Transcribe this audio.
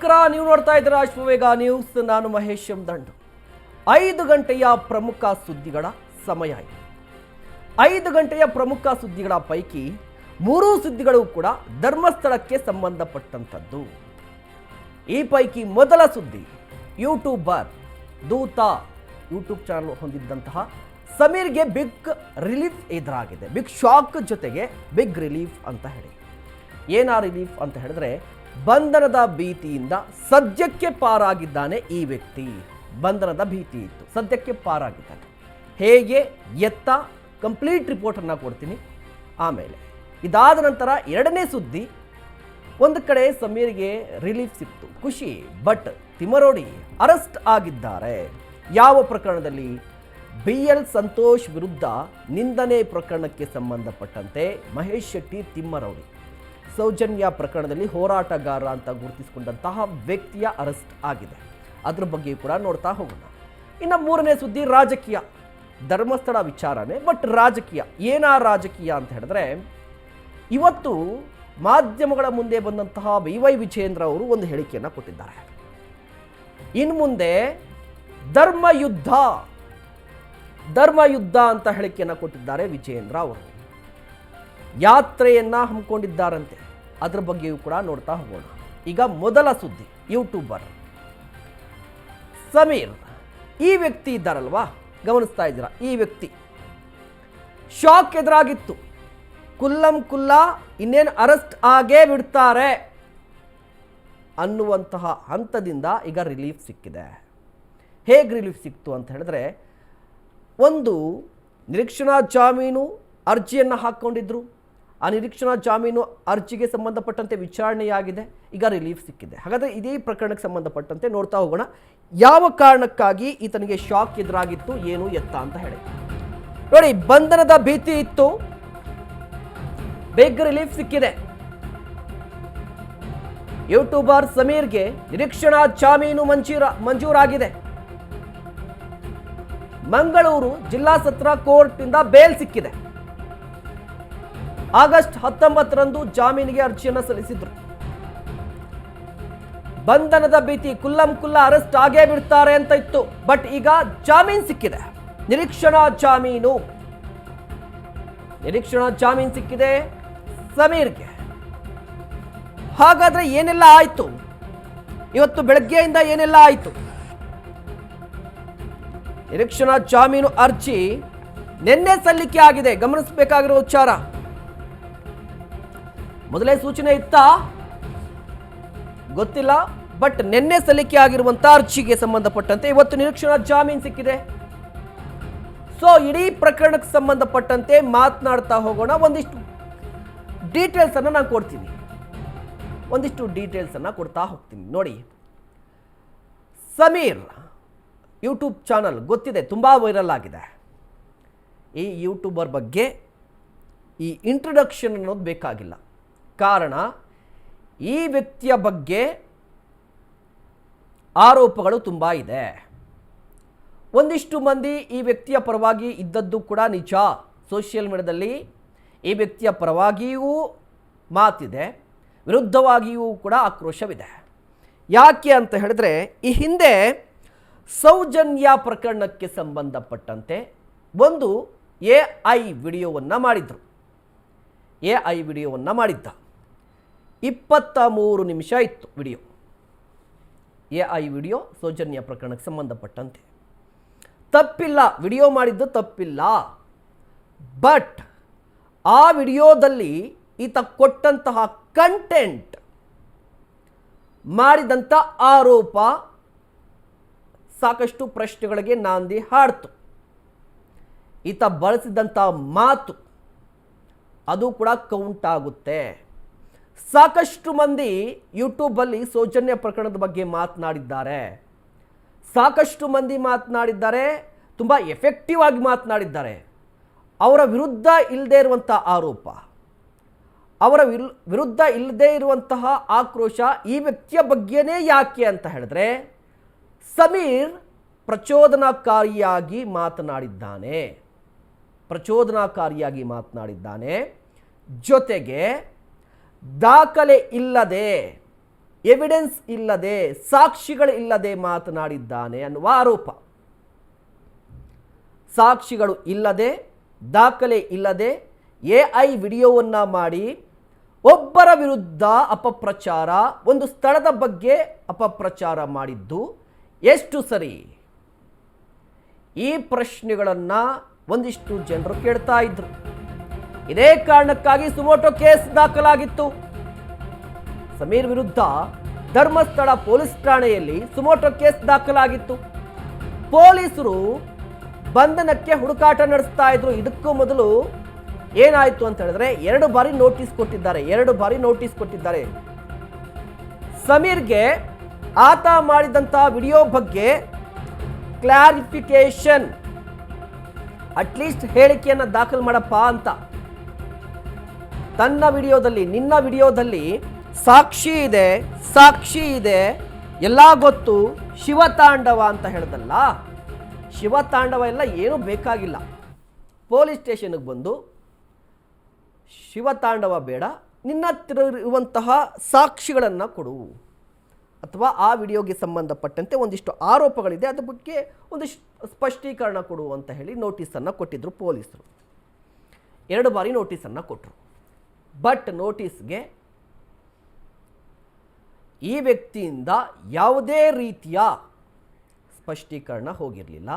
ನಮಸ್ಕಾರ ನೀವು ನೋಡ್ತಾ ಇದ್ದೀರಾ ಅಶ್ವವೇಗ ನ್ಯೂಸ್ ನಾನು ಮಹೇಶ್ ದಂಡು ಐದು ಗಂಟೆಯ ಪ್ರಮುಖ ಸುದ್ದಿಗಳ ಸಮಯ ಇದೆ. ಐದು ಗಂಟೆಯ ಪ್ರಮುಖ ಸುದ್ದಿಗಳ ಪೈಕಿ ಮೂರೂ ಸುದ್ದಿಗಳು ಕೂಡ ಧರ್ಮಸ್ಥಳಕ್ಕೆ ಸಂಬಂಧಪಟ್ಟಂಥದ್ದು. ಈ ಪೈಕಿ ಮೊದಲ ಸುದ್ದಿ, ಯೂಟ್ಯೂಬರ್ ದೂತ ಯೂಟ್ಯೂಬ್ ಚಾನಲ್ ಹೊಂದಿದ್ದಂತಹ ಸಮೀರ್ಗೆ ಬಿಗ್ ರಿಲೀಫ್ ಎದುರಾಗಿದೆ. ಬಿಗ್ ಶಾಕ್ ಜೊತೆಗೆ ಬಿಗ್ ರಿಲೀಫ್ ಅಂತ ಹೇಳಿ. ಏನಾ ರಿಲೀಫ್ ಅಂತ ಹೇಳಿದ್ರೆ ಬಂಧನದ ಭೀತಿಯಿಂದ ಸದ್ಯಕ್ಕೆ ಪಾರಾಗಿದ್ದಾನೆ ಈ ವ್ಯಕ್ತಿ. ಬಂಧನದ ಭೀತಿ ಇತ್ತು. ಸದ್ಯಕ್ಕೆ ಪಾರಾಗಿದ್ದಾನೆ. ಹೇಗೆ? ಎತ್ತ. ಕಂಪ್ಲೀಟ್ ರಿಪೋರ್ಟನ್ನು ಕೊಡ್ತೀನಿ. ಆಮೇಲೆ ಇದಾದ ನಂತರ ಎರಡನೇ ಸುದ್ದಿ, ಒಂದು ಕಡೆ ಸಮೀರ್ಗೆ ರಿಲೀಫ್ ಸಿಕ್ತು. ಖುಷಿ, ಬಟ್ ತಿಮರೋಡಿ ಅರೆಸ್ಟ್ ಆಗಿದ್ದಾರೆ. ಯಾವ ಪ್ರಕರಣದಲ್ಲಿ? ಬಿ ಎಲ್ ಸಂತೋಷ್ ವಿರುದ್ಧ ನಿಂದನೆ ಪ್ರಕರಣಕ್ಕೆ ಸಂಬಂಧಪಟ್ಟಂತೆ ಮಹೇಶ್ ಶೆಟ್ಟಿ ತಿಮ್ಮರೌಡಿ ಸೌಜನ್ಯ ಪ್ರಕರಣದಲ್ಲಿ ಹೋರಾಟಗಾರ ಅಂತ ಗುರುತಿಸಿಕೊಂಡಂತಹ ವ್ಯಕ್ತಿಯ ಅರೆಸ್ಟ್ ಆಗಿದೆ. ಅದ್ರ ಬಗ್ಗೆ ಕೂಡ ನೋಡ್ತಾ ಹೋಗೋಣ. ಇನ್ನು ಮೂರನೇ ಸುದ್ದಿ, ರಾಜಕೀಯ. ಧರ್ಮಸ್ಥಳ ವಿಚಾರನೆ ಬಟ್ ರಾಜಕೀಯ. ಏನಾ ರಾಜಕೀಯ ಅಂತ ಹೇಳಿದ್ರೆ, ಇವತ್ತು ಮಾಧ್ಯಮಗಳ ಮುಂದೆ ಬಂದಂತಹ ವೈ ವೈ ವಿಜೇಂದ್ರ ಅವರು ಒಂದು ಹೇಳಿಕೆಯನ್ನು ಕೊಟ್ಟಿದ್ದಾರೆ. ಇನ್ನು ಮುಂದೆ ಧರ್ಮಯುದ್ಧ ಧರ್ಮಯುದ್ಧ ಧರ್ಮ ಯುದ್ಧ ಅಂತ ಹೇಳಿಕೆಯನ್ನು ಕೊಟ್ಟಿದ್ದಾರೆ ವಿಜೇಂದ್ರ ಅವರು. ಯಾತ್ರೆಯನ್ನ ಹಮ್ಮಿಕೊಂಡಿದ್ದಾರಂತೆ. ಅದರ ಬಗ್ಗೆಯೂ ಕೂಡ ನೋಡ್ತಾ ಹೋಗೋಣ. ಈಗ ಮೊದಲ ಸುದ್ದಿ, ಯೂಟ್ಯೂಬರ್ ಸಮೀರ್. ಈ ವ್ಯಕ್ತಿ ಇದ್ದಾರಲ್ವಾ? ಗಮನಿಸ್ತಾ ಇದ್ದೀರಾ? ಈ ವ್ಯಕ್ತಿ. ಶಾಕ್ ಎದುರಾಗಿತ್ತು. ಕುಲ್ಲಂ ಕುಲ್ಲ ಇನ್ನೇನು ಅರೆಸ್ಟ್ ಆಗೇ ಬಿಡ್ತಾರೆ ಅನ್ನುವಂತಹ ಹಂತದಿಂದ ಈಗ ರಿಲೀಫ್ ಸಿಕ್ಕಿದೆ. ಹೇಗೆ ರಿಲೀಫ್ ಸಿಕ್ತು ಅಂತ ಹೇಳಿದ್ರೆ, ಒಂದು ನಿರೀಕ್ಷಣಾ ಜಾಮೀನು ಅರ್ಜಿಯನ್ನು ಹಾಕ್ಕೊಂಡಿದ್ರು. ಆ ನಿರೀಕ್ಷಣಾ ಜಾಮೀನು ಅರ್ಜಿಗೆ ಸಂಬಂಧಪಟ್ಟಂತೆ ವಿಚಾರಣೆಯಾಗಿದೆ. ಈಗ ರಿಲೀಫ್ ಸಿಕ್ಕಿದೆ. ಹಾಗಾದರೆ ಇದೇ ಪ್ರಕರಣಕ್ಕೆ ಸಂಬಂಧಪಟ್ಟಂತೆ ನೋಡ್ತಾ ಹೋಗೋಣ. ಯಾವ ಕಾರಣಕ್ಕಾಗಿ ಈತನಿಗೆ ಶಾಕ್ ಎದುರಾಗಿತ್ತು, ಏನು ಎತ್ತ ಅಂತ ಹೇಳಿ. ನೋಡಿ, ಬಂಧನದ ಭೀತಿ ಇತ್ತು. ಬೇಗ ರಿಲೀಫ್ ಸಿಕ್ಕಿದೆ. ಯೂಟ್ಯೂಬರ್ ಸಮೀರ್ಗೆ ನಿರೀಕ್ಷಣಾ ಜಾಮೀನು ಮಂಜೂರ, ಮಂಜೂರಾಗಿದೆ. ಮಂಗಳೂರು ಜಿಲ್ಲಾ ಸತ್ರ ಕೋರ್ಟ್ನಿಂದ ಬೇಲ್ ಸಿಕ್ಕಿದೆ. ಆಗಸ್ಟ್ ಹತ್ತೊಂಬತ್ತರಂದು ಜಾಮೀನಿಗೆ ಅರ್ಜಿಯನ್ನು ಸಲ್ಲಿಸಿದ್ರು. ಬಂಧನದ ಭೀತಿ ಕುಲ್ಲಂ ಕುಲ್ಲ ಅರೆಸ್ಟ್ ಆಗೇ ಬಿಡ್ತಾರೆ ಅಂತ ಇತ್ತು. ಬಟ್ ಈಗ ಜಾಮೀನು ಸಿಕ್ಕಿದೆ. ನಿರೀಕ್ಷಣಾ ಜಾಮೀನು. ನಿರೀಕ್ಷಣಾ ಜಾಮೀನು ಸಿಕ್ಕಿದೆ ಸಮೀರ್ಗೆ. ಹಾಗಾದ್ರೆ ಏನೆಲ್ಲ ಆಯ್ತು? ಇವತ್ತು ಬೆಳಗ್ಗೆಯಿಂದ ಏನೆಲ್ಲ ಆಯ್ತು? ನಿರೀಕ್ಷಣಾ ಜಾಮೀನು ಅರ್ಜಿ ನಿನ್ನೆ ಸಲ್ಲಿಕೆ ಆಗಿದೆ. ಗಮನಿಸಬೇಕಾಗಿರುವ ವಿಚಾರ ಮೊದಲೇ ಸೂಚನೆ ಇತ್ತಾ? ಗೊತ್ತಿಲ್ಲ ಬಟ್ ನಿನ್ನೆ ಸಲ್ಲಿಕೆ ಆಗಿರುವಂತ ಅರ್ಜಿಗೆ ಸಂಬಂಧಪಟ್ಟಂತೆ ಇವತ್ತು ನಿರೀಕ್ಷಣಾ ಜಾಮೀನು ಸಿಕ್ಕಿದೆ. ಸೊ ಇಡೀ ಪ್ರಕರಣಕ್ಕೆ ಸಂಬಂಧಪಟ್ಟಂತೆ ಮಾತನಾಡ್ತಾ ಹೋಗೋಣ. ಒಂದಿಷ್ಟು ಡೀಟೇಲ್ಸ್ ಅನ್ನು ನಾನು ಕೊಡ್ತೀನಿ. ಒಂದಿಷ್ಟು ಡೀಟೇಲ್ಸ್ ಅನ್ನ ಕೊಡ್ತಾ ಹೋಗ್ತೀನಿ. ನೋಡಿ. ಸಮೀರ್ ಯೂಟ್ಯೂಬ್ ಚಾನಲ್ ಗೊತ್ತಿದೆ, ತುಂಬ ವೈರಲ್ ಆಗಿದೆ. ಈ ಯೂಟ್ಯೂಬರ್ ಬಗ್ಗೆ ಈ ಇಂಟ್ರಡಕ್ಷನ್ ಅನ್ನೋದು ಬೇಕಾಗಿಲ್ಲ. ಕಾರಣ ಈ ವ್ಯಕ್ತಿಯ ಬಗ್ಗೆ ಆರೋಪಗಳು ತುಂಬ ಇದೆ. ಒಂದಿಷ್ಟು ಮಂದಿ ಈ ವ್ಯಕ್ತಿಯ ಪರವಾಗಿ ಇದ್ದದ್ದು ಕೂಡ ನಿಜ. ಸೋಷಿಯಲ್ ಮೀಡಿಯಾದಲ್ಲಿ ಈ ವ್ಯಕ್ತಿಯ ಪರವಾಗಿಯೂ ಮಾತಿದೆ. ವಿರುದ್ಧವಾಗಿಯೂ ಕೂಡ ಆಕ್ರೋಶವಿದೆ. ಯಾಕೆ ಅಂತ ಹೇಳಿದ್ರೆ, ಈ ಹಿಂದೆ ಸೌಜನ್ಯ ಪ್ರಕರಣಕ್ಕೆ ಸಂಬಂಧಪಟ್ಟಂತೆ ಒಂದು ಎ ಐ ವಿಡಿಯೋವನ್ನು ಮಾಡಿದರು. ಎ ಐ ವಿಡಿಯೋವನ್ನು ಮಾಡಿದ್ದ. ಇಪ್ಪತ್ತ ಮೂರು ನಿಮಿಷ ಇತ್ತು video. A I video Sowjanya ಪ್ರಕರಣಕ್ಕೆ ಸಂಬಂಧಪಟ್ಟಂತೆ. ತಪ್ಪಿಲ್ಲ, ವಿಡಿಯೋ ಮಾಡಿದ್ದು ತಪ್ಪಿಲ್ಲ. ಬಟ್ ಆ ವಿಡಿಯೋದಲ್ಲಿ ಈತ ಕೊಟ್ಟಂತಹ ಕಂಟೆಂಟ್ ಮಾಡಿದಂಥ ಆರೋಪ ಸಾಕಷ್ಟು ಪ್ರಶ್ನೆಗಳಿಗೆ ನಾಂದಿ ಹಾಡ್ತು. ಈತ ಬಳಸಿದಂಥ ಮಾತು ಅದು ಕೂಡ ಕೌಂಟ್ ಆಗುತ್ತೆ. ಸಾಕಷ್ಟು ಮಂದಿ ಯೂಟ್ಯೂಬಲ್ಲಿ ಸೌಜನ್ಯ ಪ್ರಕರಣದ ಬಗ್ಗೆ ಮಾತನಾಡಿದ್ದಾರೆ. ಸಾಕಷ್ಟು ಮಂದಿ ಮಾತನಾಡಿದ್ದಾರೆ, ತುಂಬ ಎಫೆಕ್ಟಿವ್ ಆಗಿ ಮಾತನಾಡಿದ್ದಾರೆ. ಅವರ ವಿರುದ್ಧ ಇಲ್ಲದೆ ಇರುವಂಥ ಆರೋಪ. ಅವರ ವಿರು, ವಿರುದ್ಧ ಇಲ್ಲದೆ ಇರುವಂತಹ ಆಕ್ರೋಶ ಈ ವ್ಯಕ್ತಿಯ ಬಗ್ಗೆನೇ ಯಾಕೆ ಅಂತ ಹೇಳಿದ್ರೆ, ಸಮೀರ್ ಪ್ರಚೋದನಾಕಾರಿಯಾಗಿ ಮಾತನಾಡಿದ್ದಾನೆ. ಪ್ರಚೋದನಾಕಾರಿಯಾಗಿ ಮಾತನಾಡಿದ್ದಾನೆ. ಜೊತೆಗೆ ದಾಖಲೆ ಇಲ್ಲದೆ ಎವಿಡೆನ್ಸ್ ಇಲ್ಲದೆ, ಸಾಕ್ಷಿಗಳು ಇಲ್ಲದೆ ಮಾತನಾಡಿದ್ದಾನೆ ಅನ್ನುವ ಆರೋಪ. ಸಾಕ್ಷಿಗಳು ಇಲ್ಲದೆ, ದಾಖಲೆ ಇಲ್ಲದೆ, ಎ ಐ ವಿಡಿಯೋವನ್ನು ಮಾಡಿ, ಒಬ್ಬರ ವಿರುದ್ಧ ಅಪಪ್ರಚಾರ, ಒಂದು ಸ್ಥಳದ ಬಗ್ಗೆ ಅಪಪ್ರಚಾರ ಮಾಡಿದ್ದು ಎಷ್ಟು ಸರಿ? ಈ ಪ್ರಶ್ನೆಗಳನ್ನು ಒಂದಿಷ್ಟು ಜನರು ಕೇಳ್ತಾ ಇದ್ರು. ಇದೇ ಕಾರಣಕ್ಕಾಗಿ ಸುಮೋಟೋ ಕೇಸ್ ದಾಖಲಾಗಿತ್ತು. ಸಮೀರ್ ವಿರುದ್ಧ ಧರ್ಮಸ್ಥಳ ಪೊಲೀಸ್ ಠಾಣೆಯಲ್ಲಿ ಸುಮೋಟೋ ಕೇಸ್ ದಾಖಲಾಗಿತ್ತು. ಪೊಲೀಸರು ಬಂಧನಕ್ಕೆ ಹುಡುಕಾಟ ನಡೆಸ್ತಾ ಇದ್ರು. ಇದಕ್ಕೂ ಮೊದಲು ಏನಾಯಿತು ಅಂತ ಹೇಳಿದ್ರೆ ಎರಡು ಬಾರಿ ನೋಟಿಸ್ ಕೊಟ್ಟಿದ್ದಾರೆ, ಎರಡು ಬಾರಿ ನೋಟಿಸ್ ಕೊಟ್ಟಿದ್ದಾರೆ. ಸಮೀರ್ಗೆ ಆತ ಮಾಡಿದಂತಹ ವಿಡಿಯೋ ಬಗ್ಗೆ ಕ್ಲಾರಿಫಿಕೇಶನ್ ಅಟ್ಲೀಸ್ಟ್ ಹೇಳಿಕೆಯನ್ನು ದಾಖಲು ಮಾಡಪ್ಪ ಅಂತ. ತನ್ನ ವಿಡಿಯೋದಲ್ಲಿ, ನಿನ್ನ ವಿಡಿಯೋದಲ್ಲಿ ಸಾಕ್ಷಿ ಇದೆ ಸಾಕ್ಷಿ ಇದೆ, ಎಲ್ಲ ಗೊತ್ತು ಶಿವತಾಂಡವ ಅಂತ ಹೇಳ್ದಲ್ಲ? ಶಿವತಾಂಡವ ಎಲ್ಲ ಏನೂ ಬೇಕಾಗಿಲ್ಲ. ಪೊಲೀಸ್ ಸ್ಟೇಷನ್ಗೆ ಬಂದು ಶಿವತಾಂಡವ ಬೇಡ, ನಿನ್ನ ಹತ್ತಿರ ಇರುವಂತಹ ಸಾಕ್ಷಿಗಳನ್ನು ಕೊಡು. ಅಥವಾ ಆ ವಿಡಿಯೋಗೆ ಸಂಬಂಧಪಟ್ಟಂತೆ ಒಂದಿಷ್ಟು ಆರೋಪಗಳಿದೆ, ಅದ್ರ ಬಗ್ಗೆ ಒಂದಿಷ್ಟು ಸ್ಪಷ್ಟೀಕರಣ ಕೊಡು ಅಂತ ಹೇಳಿ ನೋಟಿಸನ್ನು ಕೊಟ್ಟಿದ್ದರು ಪೊಲೀಸರು. ಎರಡು ಬಾರಿ ನೋಟಿಸನ್ನು ಕೊಟ್ಟರು ಬಟ್ ನೋಟಿಸ್ಗೆ ಈ ವ್ಯಕ್ತಿಯಿಂದ ಯಾವುದೇ ರೀತಿಯ ಸ್ಪಷ್ಟೀಕರಣ ಹೋಗಿರಲಿಲ್ಲ.